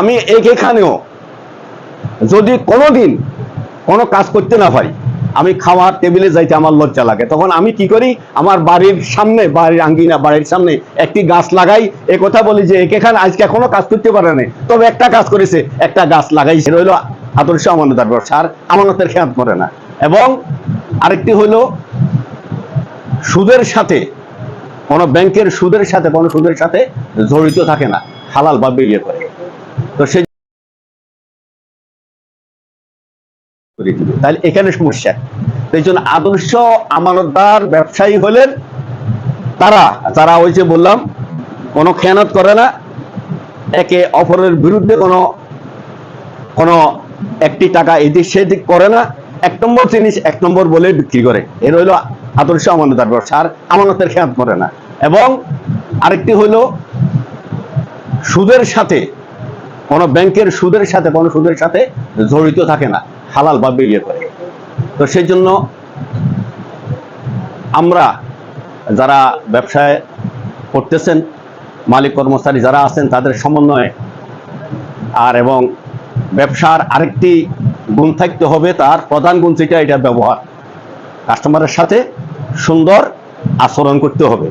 আমি এখানেও যদি কোনোদিন কোনো কাজ করতে না পারি আমি খাওয়ার টেবিলে যাইতে আমার লজ্জা লাগে। তখন আমি কি করি? আমার বাড়ির সামনে, বাড়ির আঙ্গিনা, বাড়ির সামনে একটি গাছ লাগাই। এ কথা বলি যে এখানে আজকে এখনও কাজ করতে পারে না তবে একটা কাজ করেছে, একটা গাছ লাগাই লাগাইছে রইল আদর্শ আমানতার ব্যবসা আর আমানতের খেয়াল করে না। এবং আরেকটি হইল সুদের সাথে, কোনো ব্যাংকের সুদের সাথে, কোনো সুদের সাথে জড়িত থাকে না। হালাল বা বেরিয়ে করে তো সেই তাহলে এখানে সমস্যা। এই জন্য আদর্শ আমানতদার ব্যবসায়ী হলেন তারা ওই যে বললাম, কোনো খেয়ানত করে না। একে অপরের বিরুদ্ধে কোনো কোনো একটি টাকা এদিক সেদিক করে না। এক নম্বর জিনিস, এক নম্বর বলে বিক্রি করে। এর হইল আদর্শ আমানতার ব্যবসা, আর আমানতের খেয়াল করে না। এবং আরেকটি হইল সুদের সাথে কোনো ব্যাংকের সুদের সাথে, কোনো সুদের সাথে জড়িত থাকে না, হালাল বা ইয়ে করে। তো সেই জন্য আমরা যারা ব্যবসায় করতেছেন, মালিক কর্মচারী যারা আছেন, তাদের সমন্বয়ে আর এবং ব্যবসার আরেকটি গুণ থাকতে হবে, তার প্রধান গুণ যেটা, এটা ব্যবহার। কাস্টমারের সাথে সুন্দর আচরণ করতে হবে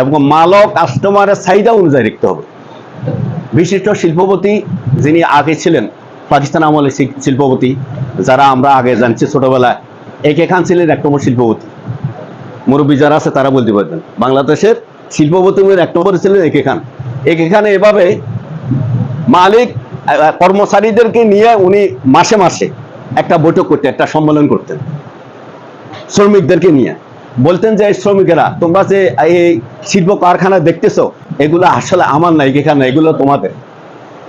এবং মালক, কাস্টমারের চাহিদা অনুযায়ী রাখতে হবে। বিশিষ্ট শিল্পপতি যিনি আগে ছিলেন, পাকিস্তান আমলে শিল্পপতি, যারা আমরা আগে জানছি ছোটবেলায়, একে খান ছিলেন এক নম্বর শিল্পপতি। মুরব্বী যারা আছে তারা বলতে পারবেন। বাংলাদেশের শিল্পপতির এক নম্বরে ছিলেন একে খান। একে খান এভাবে মালিক কর্মচারীদেরকে নিয়ে উনি মাসে মাসে একটা বৈঠক করতেন, একটা সম্মেলন করতেন। শ্রমিকদেরকে নিয়ে। বলতেন যে শ্রমিকেরা, তোমরা যে এই শিল্প কারখানা দেখতেছো, এগুলো আসলে আমার না এখানে এগুলো তোমাদের।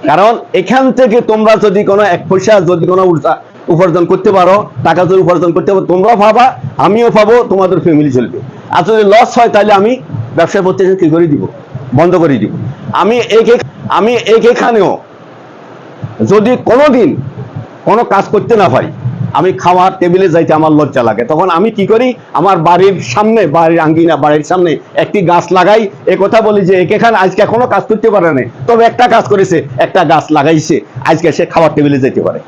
কারণ এখান থেকে তোমরা যদি কোনো এক পয়সা যদি কোনো উপার্জন করতে পারো, টাকা যদি উপার্জন করতে পারো, তোমরাও পাবা আমিও পাবো তোমাদের ফ্যামিলি চলবে। আর যদি লস হয়, তাহলে আমি ব্যবসা করতে কি করে দিব? বন্ধ করে দিব। আমি এক- আমি এক এখানেও যদি কোনোদিন কোনো কাজ করতে না পারি আমি খাওয়ার টেবিলে যাইতে আমার লজ্জা লাগে। তখন আমি কি করি? আমার বাড়ির সামনে, বাড়ির আঙ্গিনা, বাড়ির সামনে একটি গাছ লাগাই। এ কথা বলি যে একে আজকে এখনও কাজ করতে পারে না তবে একটা কাজ করেছে, একটা গাছ লাগাইছে। আজকে সে খাওয়ার টেবিলে যেতে পারে।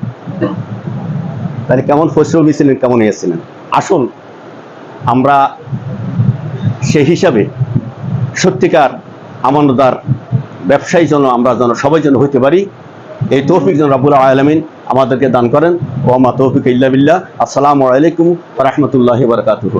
তাহলে কেমন ফসল মিছিলেন কেমন এসেছিলেন আসল, আমরা সেই হিসাবে সত্যিকার আমানদার ব্যবসায়ী যেন আমরা যেন সবাই যেন হইতে পারি। এই তৌফিক যেন রাবুল আলমিন আমাদেরকে দান করেন। ও আমা তৌফিক ইল্লা বিল্লাহ। আসসালামু আলাইকুম রহমতুল্লাহ বারকাতুহ।